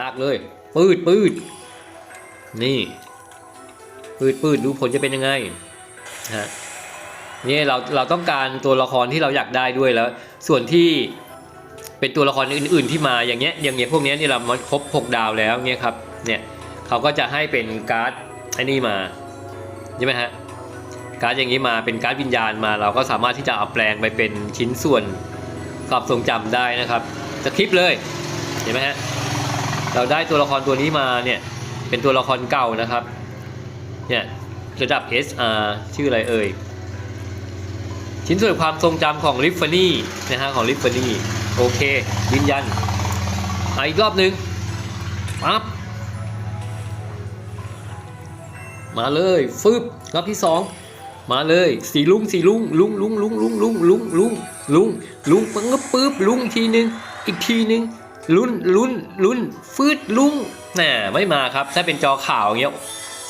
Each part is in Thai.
ลากเลย ปืดปืดนี่ปืดปืดดูผลจะเป็นยังไงฮะนี่เราเราต้องการตัวละครที่เราอยากได้ด้วยแล้ว ส่วนที่เป็นตัวละครอื่น ๆ ที่มาอย่างเงี้ยอย่างเงี้ยพวกเนี้ยนี่เรามันครบ6ดาวแล้วเนี่ยครับเนี่ยเขาก็จะให้เป็นการ์ดไอ้นี่มาใช่ไหมฮะการ์ดอย่างนี้มาเป็นการ์ดวิญญาณมา เราก็สามารถที่จะเอาแปลงไปเป็นชิ้นส่วนความทรงจำได้นะครับสคริปเลยเห็นไหมฮะ เราได้ตัวละครตัวนี้มาเนี่ยเป็นตัวละครเก่านะครับเนี่ยระดับ SR ชื่ออะไรเอ่ยชิ้นส่วนความทรงจำของลิฟฟานี่นะฮะของลิฟฟานี่โอเคยืนยันออีกรอบหนึ่งปั๊บมาเลยฟึบรอบที่สองมาเลยสีลุงสีลุงลุงลุงลุงลุงลุงลุงลุงลุงลุงปังก็ปึ๊บลุงอีกทีหนึ่งอีกทีหนึ่ง ลุ้นลุ้นลุ้นฟืดลุงน่ะไม่มาครับ ถ้าเป็นจอข่าวอย่างเงี้ย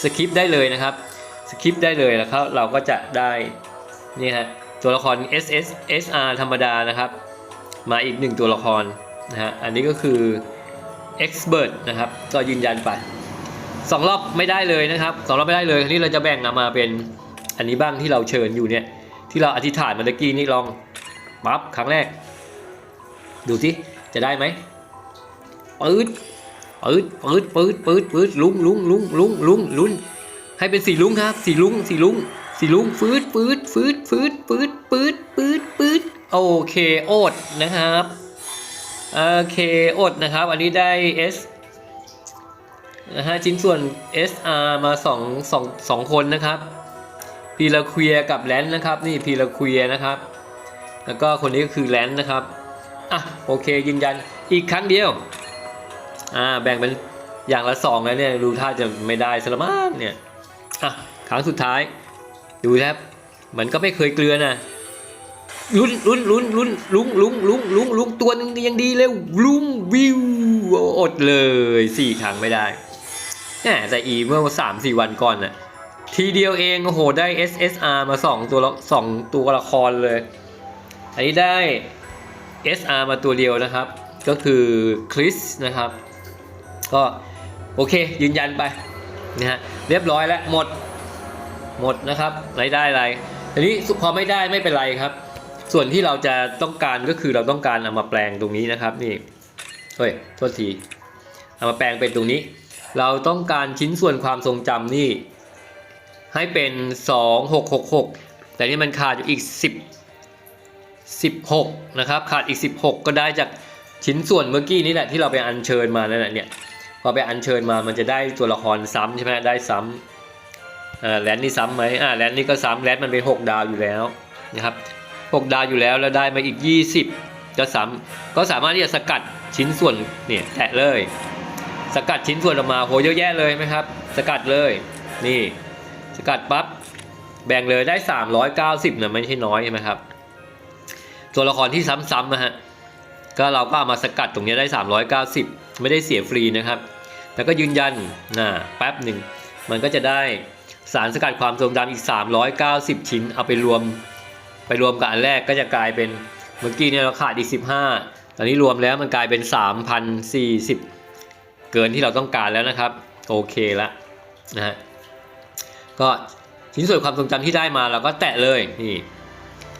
สคริปได้เลยนะครับสคริปได้เลยแล้วครับเราก็จะได้นี่ฮะตัวละคร S S S R ธรรมดานะครับ มาอีกหนึ่งตัวละครนะฮะอันนี้ก็คือ Expert นะครับก็ยืนยันไปสองรอบไม่ได้เลยนะครับสองรอบไม่ได้เลยทีนี้เราจะแบ่งมาเป็นอันนี้บ้างที่เราเชิญอยู่เนี่ยที่เราอธิษฐานเมื่อกี้นี่ลองปั๊บครั้งแรก ดูสิจะได้ไหม ปืดปืดปืดปืดปืดปืดลุงลุงลุงลุงลุงลุงให้เป็นสีลุงครับ สีลุงสีลุงสีลุงฟืดฟืดฟืดฟืดฟืดฟืดฟืดฟืดโอเคโอดนะครับโอเคโอดนะครับ อันนี้ได้ S นะฮะชิ้นส่วน SR มาสองสองสองคนนะครับพีลาควียกับแลนนะครับ นี่พีลาควียนะครับ แล้วก็คนนี้ก็คือแลนนะครับ อะ โอเคยืนยันอีกครั้งเดียว อ่าแบ่งเป็นอย่างละสองแล้วเนี่ยดูท่าจะไม่ได้สละมากเนี่ยอะครั้งสุดท้าย ดูครับมันก็ไม่เคยเกลือนะลุ้นลุ้นลุ้นลุ้นลุงลุงลุงลุงลุงตัวนึงยังดีเลยลุงวิวอดเลยสี่ครั้งไม่ได้แหมแต่อีเมื่อสามสี่วันก่อนน่ะทีเดียวเองโอ้โหได้ SSR มาสองตัวละสองตัวละครเลย อันนี้ได้ SR มาตัวเดียวนะครับ ก็คือคริสนะครับ ก็โอเคยืนยันไปนะฮะเรียบร้อยแล้วหมดหมดนะครับรายได้อะไรทีนี้พอไม่ได้ไม่เป็นไรครับ ส่วนที่เราจะต้องการก็คือเราต้องการเอามาแปลงตรงนี้นะครับนี่เฮ้ยโทษทีเอามาแปลงเป็นตรงนี้ เราต้องการชิ้นส่วนความทรงจำนี่ ให้เป็น 2666 แต่นี่มันขาดอยู่อีก 10 16 นะครับ ขาดอีก 16 ก็ได้จากชิ้นส่วนเมื่อกี้นี่แหละที่เราไปอัญเชิญมานั่นแหละเนี่ย อไปอัญเชิญมามันจะได้ตัวละครซ้ำใช่ไหมได้ซ้ำอ่าแลนด์นี่ซ้ำไหมอ่าแลนด์นี่ก็ซ้ำแลนด์มันเป็น 6 ดาวอยู่แล้วนะครับ6ดาวอยู่แล้วแล้วได้มาอีก 20 ก็ซ้ำก็สามารถที่จะสกัดชิ้นส่วนเนี่ยแตะเลย สกัดชิ้นส่วนออกมาโหเยอะแยะเลยไหมครับ สกัดเลยนี่สกัดปั๊บแบ่งเลยได้ 390นะไม่ใช่น้อยใช่ไหมครับตัวละครที่ซ้ำๆนะฮะก็เราก็เอามาสกัดตรงนี้ได้ 390 ไม่ได้เสียฟรีนะครับ แล้วก็ยืนยันนะแป๊บหนึ่งมันก็จะได้สารสกัดความทรงจำอีก 390 ชิ้น เอาไปรวมไปรวมกับอันแรกก็จะกลายเป็นเมื่อกี้เนี่ยเราขาดอีก 15 ตอนนี้รวมแล้วมันกลายเป็น 3,040 เกินที่เราต้องการแล้วนะครับ โอเคละนะฮะก็ชิ้นส่วนความทรงจำที่ได้มาเราก็แตะเลยนี่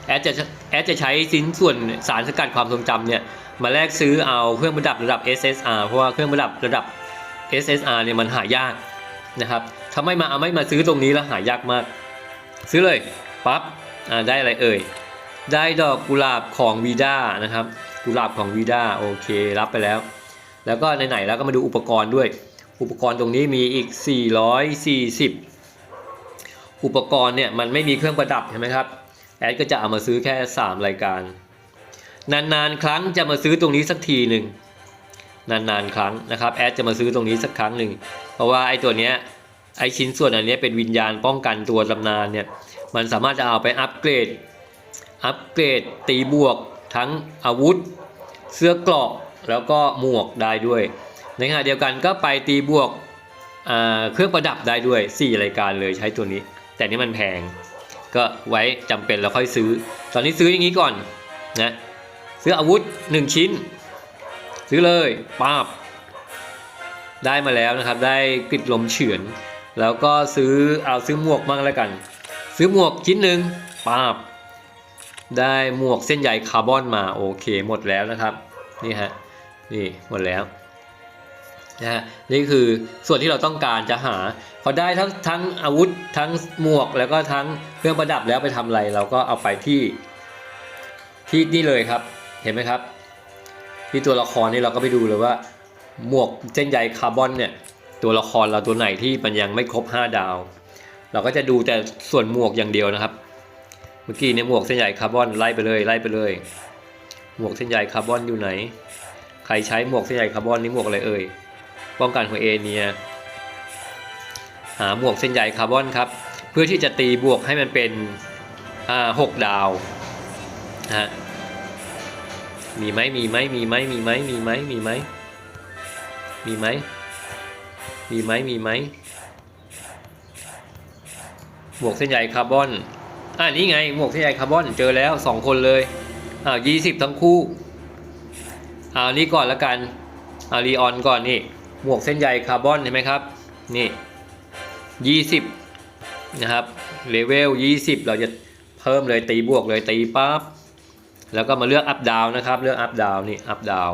แอดจะแอดจะใช้ชิ้นส่วนสารสกัดความทรงจำเนี่ยมาแลกซื้อเอาเครื่องประดับระดับ SSR เพราะว่าเครื่องประดับระดับ SSR เนี่ยมันหายากนะครับถ้าไม่มาเอาไม่มาซื้อตรงนี้แล้วหายากมาก ซื้อเลยปั๊บได้อะไรเอ่ย ได้ดอกกุหลาบของวีด้านะครับ กุหลาบของวีด้าโอเครับไปแล้ว แล้วก็ไหนๆแล้วก็มาดูอุปกรณ์ด้วย อุปกรณ์ตรงนี้มีอีก 440 อุปกรณ์เนี่ยมันไม่มีเครื่องประดับใช่ไหมครับ แอดก็จะเอามาซื้อแค่ 3 รายการ นานๆ ครั้งจะมาซื้อตรงนี้สักทีหนึ่ง นานๆครั้งนะครับแอดจะมาซื้อตรงนี้สักครั้งหนึ่งเพราะว่าไอ้ตัวเนี้ยไอ้ชิ้นส่วนอันนี้เป็นวิญญาณป้องกันตัวตำนานเนี่ยมันสามารถจะเอาไปอัปเกรดอัปเกรดตีบวกทั้งอาวุธ เสื้อเกราะแล้วก็หมวกได้ด้วย ในขณะเดียวกันก็ไปตีบวกเครื่องประดับได้ด้วย 4 รายการเลยใช้ตัวนี้ แต่นี่มันแพงก็ไว้จำเป็นแล้วค่อยซื้อ ตอนนี้ซื้ออย่างนี้ก่อนนะซื้ออาวุธ 1 ชิ้น ซื้อเลยป้าบได้มาแล้วนะครับ ได้กริดลมเฉือน แล้วก็ซื้อเอาซื้อหมวกมั่งแล้วกัน ซื้อหมวกชิ้นหนึ่งปาบได้หมวกเส้นใยคาร์บอนมาโอเคหมดแล้วนะครับนี่ฮะนี่หมดแล้วนะฮะนี่คือส่วนที่เราต้องการจะหาพอได้ทั้งทั้งอาวุธทั้งหมวกแล้วก็ทั้งเครื่องประดับแล้วไปทำอะไร เราก็เอาไปที่ที่นี่เลยครับเห็นไหมครับ ที่ตัวละครนี่เราก็ไปดูเลยว่า หมวกเส้นใยคาร์บอนเนี่ย ตัวละครเราตัวไหนที่มันยังไม่ครบ 5 ดาว เราก็จะดูแต่ส่วนหมวกอย่างเดียวนะครับ เมื่อกี้เนี่ยหมวกเส้นใยคาร์บอนไล่ไปเลยไล่ไปเลย หมวกเส้นใยคาร์บอนอยู่ไหน ใครใช้หมวกเส้นใยคาร์บอนนี่หมวกอะไรเอ่ยป้องกันหัวเอเนียหาหมวกเส้นใยคาร์บอนครับเพื่อที่จะตีบวกให้มันเป็นหกดาวนะฮะ มีไหมมีไหมมีไหมมีไหมมีไหมมีไหมมีไหมมีไหมมีไหมหมวกเส้นใยคาร์บอนอ่านี่ไงหมวกเส้นใยคาร์บอนเจอแล้วสองคนเลยอ่ายี่สิบทั้งคู่เอานี่ก่อนละกันเอาลีออนก่อนนี่หมวกเส้นใยคาร์บอนเห็นไหมครับนี่ยี่สิบนะครับเลเวลยี่สิบเราจะเพิ่มเลยตีบวกเลยตีปั๊บ แล้วก็มาเลือกอัพดาวนะครับ เลือกอัพดาวนี่อัพดาว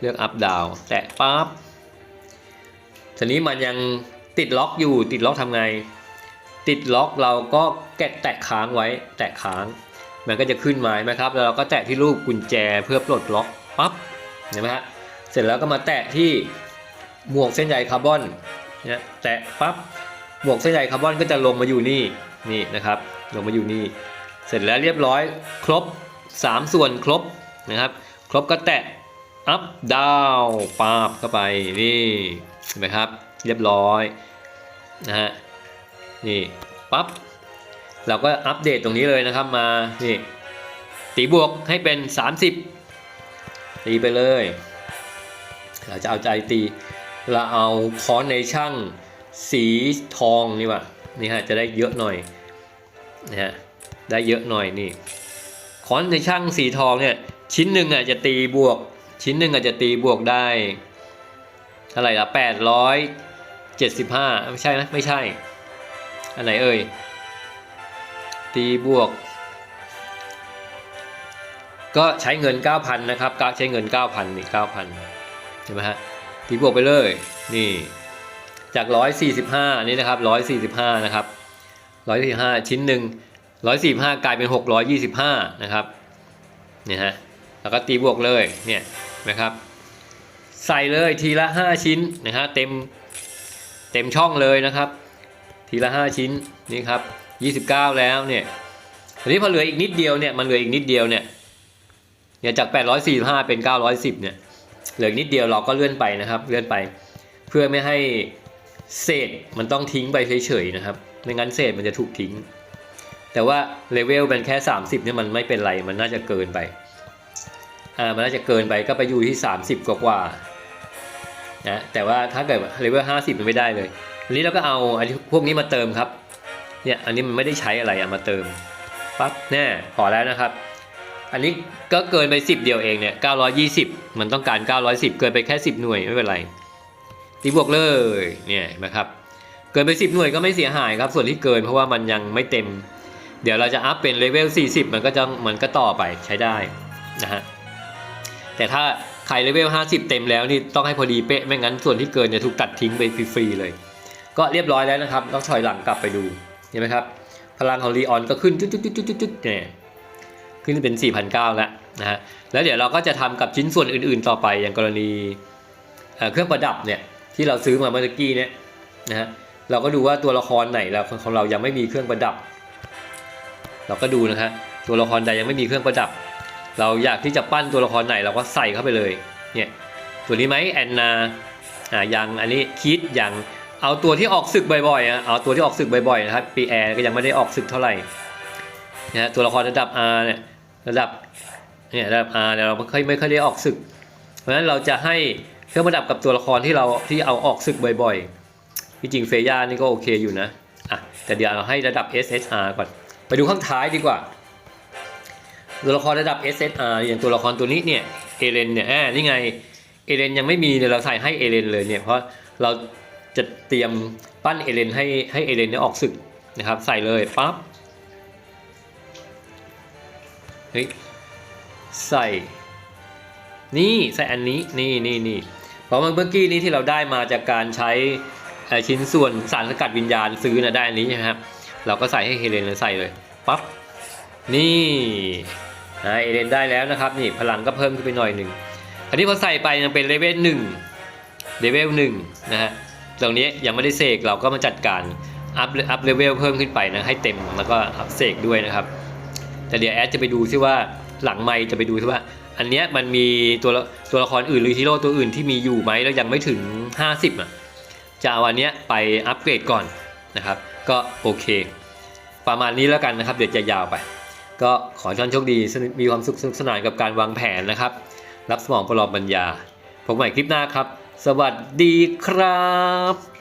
เลือกอัพดาวแตะปั๊บทีนี้มันยังติดล็อกอยู่ติดล็อกทำไง ติดล็อกเราก็แกะแตะค้างไว้ แตะค้าง มันก็จะขึ้นมาไหมครับ แล้วเราก็แตะที่รูปกุญแจเพื่อปลดล็อกปั๊บเห็นไหมฮะเสร็จแล้วก็มาแตะที่หมวกเส้นใยคาร์บอนเนี่ยแตะปั๊บหมวกเส้นใยคาร์บอนก็จะลงมาอยู่นี่นี่นะครับ ลงมาอยู่นี่ เสร็จแล้วเรียบร้อยครบ 3 ส่วนครบนะครับ ครบก็แตะอัพดาวปาบเข้าไปนี่เห็นไหมครับ เรียบร้อยนะฮะนี่ปั๊บเราก็อัปเดตตรงนี้เลยนะครับมานี่ตีบวกให้เป็น 30 ตีไปเลย เราจะเอาใจตี เราเอาค้อนในช่างสีทองนี่ว่ะนี่ฮะจะได้เยอะหน่อยนะฮะได้เยอะหน่อยนี่ ค้อนในช่างสีทองเนี่ยชิ้นหนึ่งอะจะตีบวก ชิ้นหนึ่งอาจจะตีบวกได้เท่าไหร่ละแปดร้อยเจ็ดสิบห้าไม่ใช่นะไม่ใช่ อันไหนเอ่ยตีบวก ก็ใช้เงิน 9,000 นะครับก็ใช้เงิน 9,000นี่9,000เห็นไหมฮะตีบวกไปเลยนี่จาก 145 นี่นะครับ 145 นะครับ 145 ชิ้นหนึ่ง 145กลายเป็น625นะครับเนี่ยฮะแล้วก็ตีบวกเลยเนี่ยนะครับใส่เลยทีละ5ชิ้นนะฮะเต็มเต็มช่องเลยนะครับ ทีละ5ชิ้นนี่ครับ29แล้วเนี่ยทีนี้พอเหลืออีกนิดเดียวเนี่ยมันเหลืออีกนิดเดียวเนี่ยเนี่ยจาก845เป็น910เนี่ยเหลือนิดเดียวเราก็เลื่อนไปนะครับ เลื่อนไป เพื่อไม่ให้เศษมันต้องทิ้งไปเฉยๆนะครับไม่งั้นเศษมันจะถูกทิ้ง แต่ว่าเลเวลเป็นแค่ 30เนี่ยมันไม่เป็นไร มันน่าจะเกินไป อ่า มันน่าจะเกินไปก็ไปอยู่ที่ 30 กว่าๆนะ แต่ว่าถ้าเกิดเลเวล50มันไม่ได้เลย อันนี้เราก็เอาอันพวกนี้มาเติมครับ เนี่ย อันนี้มันไม่ได้ใช้อะไรเอามาเติม ปั๊บ แน่ พอแล้วนะครับ อันนี้ก็เกินไป 10 เดียวเองเนี่ย 920 มันต้องการ 910 เกินไปแค่ 10 หน่วยไม่เป็นไรตีบวกเลย เนี่ยนไหมครับ เกินไป 10 หน่วยก็ไม่เสียหายครับ ส่วนที่เกินเพราะว่ามันยังไม่เต็ม เดี๋ยวเราจะอัพเป็นเลเวล 40 มันก็จะมันก็ต่อไปใช้ได้นะฮะ แต่ถ้าใครเลเวล 50 เต็มแล้วนี่ต้องให้พอดีเป๊ะ ไม่งั้นส่วนที่เกินเนี่ยถูกตัดทิ้งไปฟรีๆเลย ก็เรียบร้อยแล้วนะครับ ต้องถอยหลังกลับไปดู เห็นไหมครับ พลังของลีออนก็ขึ้นจุดๆๆๆๆเนี่ย ขึ้นเป็น 4,900 แล้วนะฮะ แล้วเดี๋ยวเราก็จะทำกับชิ้นส่วนอื่นๆต่อไป อย่างกรณีเอ่อเครื่องประดับเนี่ยที่เราซื้อมาเมื่อกี้เนี่ยนะฮะ เราก็ดูว่าตัวละครไหนเราของเรายังไม่มีเครื่องประดับ เราก็ดูนะฮะตัวละครใดยังไม่มีเครื่องประดับ เราอยากที่จะปั้นตัวละครไหนเราก็ใส่เข้าไปเลยเนี่ยตัวนี้ไหมแอนนาอ่ายังอันนี้คิดยังเอาตัวที่ออกศึกบ่อยๆอะเอาตัวที่ออกศึกบ่อยๆนะครับปีแอร์ก็ยังไม่ได้ออกศึกเท่าไหร่นะฮะตัวละครระดับ R เนี่ยระดับเนี่ยระดับ R เนี่ยเราไม่ค่อยไม่ค่อยได้ออกศึก เพราะฉะนั้นเราจะให้เครื่องประดับกับตัวละครที่เราที่เอาออกศึกบ่อยๆที่จริงเฟย่านี่ก็โอเคอยู่นะอะแต่เดี๋ยวเราให้ระดับ SSR ก่อน ไปดูข้างท้ายดีกว่า ตัวละครระดับ SSR อย่างตัวละครตัวนี้เนี่ยเอเลนเนี่ยอ่านี่ไงเอเลนยังไม่มีเนี่ยเราใส่ให้เอเลนเลยเนี่ยเพราะเราจะเตรียมปั้นเอเลนให้ให้เอเลนเนี่ยออกศึกนะครับ ใส่เลยปั๊บเฮ้ยใส่ นี่ใส่อันนี้นี่นี่นี่เพราะเมื่อกี้นี้ที่เราได้มาจากการใช้ชิ้นส่วนสารสกัดวิญญาณซื้อนะได้อันนี้ใช่ไหมครับ เราก็ใส่ให้เฮเลนเลยใส่เลยปั๊บนี่นะเอเลนได้แล้วนะครับนี่พลังก็เพิ่มขึ้นไปหน่อยหนึ่งอันนี้พอใส่ไปยังเป็นเลเวลหนึ่งเลเวลหนึ่งนะฮะตรงนี้ยังไม่ได้เสกเราก็มาจัดการอัพอัพเลเวลเพิ่มขึ้นไปนะให้เต็มแล้วก็อัพเสกด้วยนะครับ แต่เดี๋ยวแอดจะไปดูซิว่าหลังไม่จะไปดูซิว่า อันเนี้ยมันมีตัวตัวละครอื่นหรือฮีโร่ตัวอื่นที่มีอยู่ไหมแล้วยังไม่ถึง 50อะจะเอาอันเนี้ยไปอัปเกรดก่อนนะครับ ก็โอเค ประมาณนี้แล้วกันนะครับ เดี๋ยวจะยาวไป ก็ขอท่านโชคดีมีความสุขสนุกสนานกับการวางแผนนะครับ รับสมองประลอบปัญญาพบใหม่คลิปหน้าครับ สวัสดีครับ